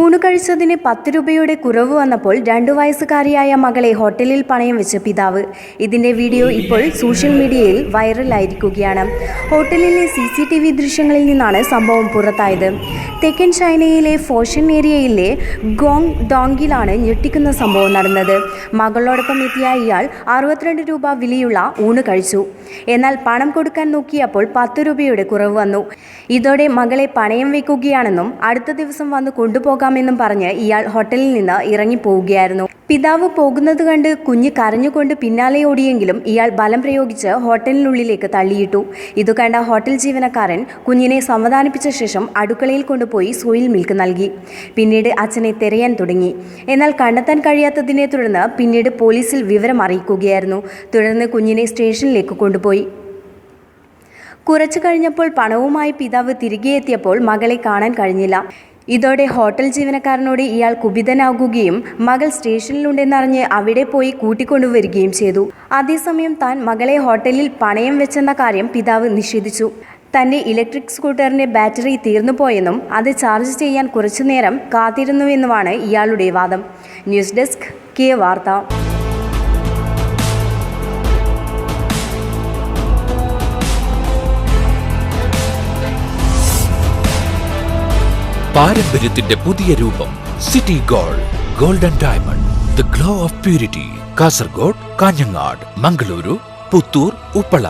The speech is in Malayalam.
ഊണ് കഴിച്ചതിന് പത്ത് രൂപയുടെ കുറവ് വന്നപ്പോൾ രണ്ടു വയസ്സുകാരിയായ മകളെ ഹോട്ടലിൽ പണയം വെച്ച് പിതാവ്. ഇതിന്റെ വീഡിയോ ഇപ്പോൾ സോഷ്യൽ മീഡിയയിൽ വൈറലായിരിക്കുകയാണ്. ഹോട്ടലിലെ സി സി ടി വി ദൃശ്യങ്ങളിൽ നിന്നാണ് സംഭവം പുറത്തായത്. തെക്കൻ ചൈനയിലെ ഫോഷൻ ഏരിയയിലെ ഗോങ് ഡോങ്കിലാണ് ഞെട്ടിക്കുന്ന സംഭവം നടന്നത്. മകളോടൊപ്പം എത്തിയ ഇയാൾ അറുപത്തിരണ്ട് രൂപ വിലയുള്ള ഊണ് കഴിച്ചു. എന്നാൽ പണം കൊടുക്കാൻ നോക്കിയപ്പോൾ പത്ത് രൂപയുടെ കുറവ് വന്നു. ഇതോടെ മകളെ പണയം വെക്കുകയാണെന്നും അടുത്ത ദിവസം വന്ന് കൊണ്ടുപോകാമെന്നും പറഞ്ഞ് ഇയാൾ ഹോട്ടലിൽ നിന്ന് ഇറങ്ങിപ്പോവുകയായിരുന്നു പിതാവ് പോകുന്നത് കണ്ട് കുഞ്ഞ് കരഞ്ഞുകൊണ്ട് പിന്നാലെ ഓടിയെങ്കിലും ഇയാൾ ബലം പ്രയോഗിച്ച് ഹോട്ടലിനുള്ളിലേക്ക് തള്ളിയിട്ടു. ഇത് കണ്ട ഹോട്ടൽ ജീവനക്കാരൻ കുഞ്ഞിനെ സമാധാനിപ്പിച്ച ശേഷം അടുക്കളയിൽ കൊണ്ടുപോയി സോയിൽ മിൽക്ക് നൽകി. പിന്നീട് അച്ഛനെ തിരയാൻ തുടങ്ങി. എന്നാൽ കണ്ടെത്താൻ കഴിയാത്തതിനെ തുടർന്ന് പിന്നീട് പോലീസിൽ വിവരം അറിയിക്കുകയായിരുന്നു. തുടർന്ന് കുഞ്ഞിനെ സ്റ്റേഷനിലേക്ക് കൊണ്ടുപോയി കുറച്ചു കഴിഞ്ഞപ്പോൾ പണവുമായി പിതാവ് തിരികെ എത്തിയപ്പോൾ മകളെ കാണാൻ കഴിഞ്ഞില്ല. ഇതോടെ ഹോട്ടൽ ജീവനക്കാരനോട് ഇയാൾ കുപിതനാകുകയും മകൾ സ്റ്റേഷനിലുണ്ടെന്നറിഞ്ഞ് അവിടെ പോയി കൂട്ടിക്കൊണ്ടുവരികയും ചെയ്തു. അതേസമയം താൻ മകളെ ഹോട്ടലിൽ പണയം വെച്ചെന്ന കാര്യം പിതാവ് നിഷേധിച്ചു. തന്റെ ഇലക്ട്രിക് സ്കൂട്ടറിന്റെ ബാറ്ററി തീർന്നു പോയെന്നും അത് ചാർജ് ചെയ്യാൻ കുറച്ചുനേരം കാത്തിരുന്നുവെന്നുമാണ് ഇയാളുടെ വാദം. ന്യൂസ് ഡെസ്ക് കെ വാർത്ത. പാരമ്പര്യത്തിന്റെ പുതിയ രൂപം city gold golden diamond the glow of purity Kasaragod Kanhangad Mangaluru Puttur Uppala.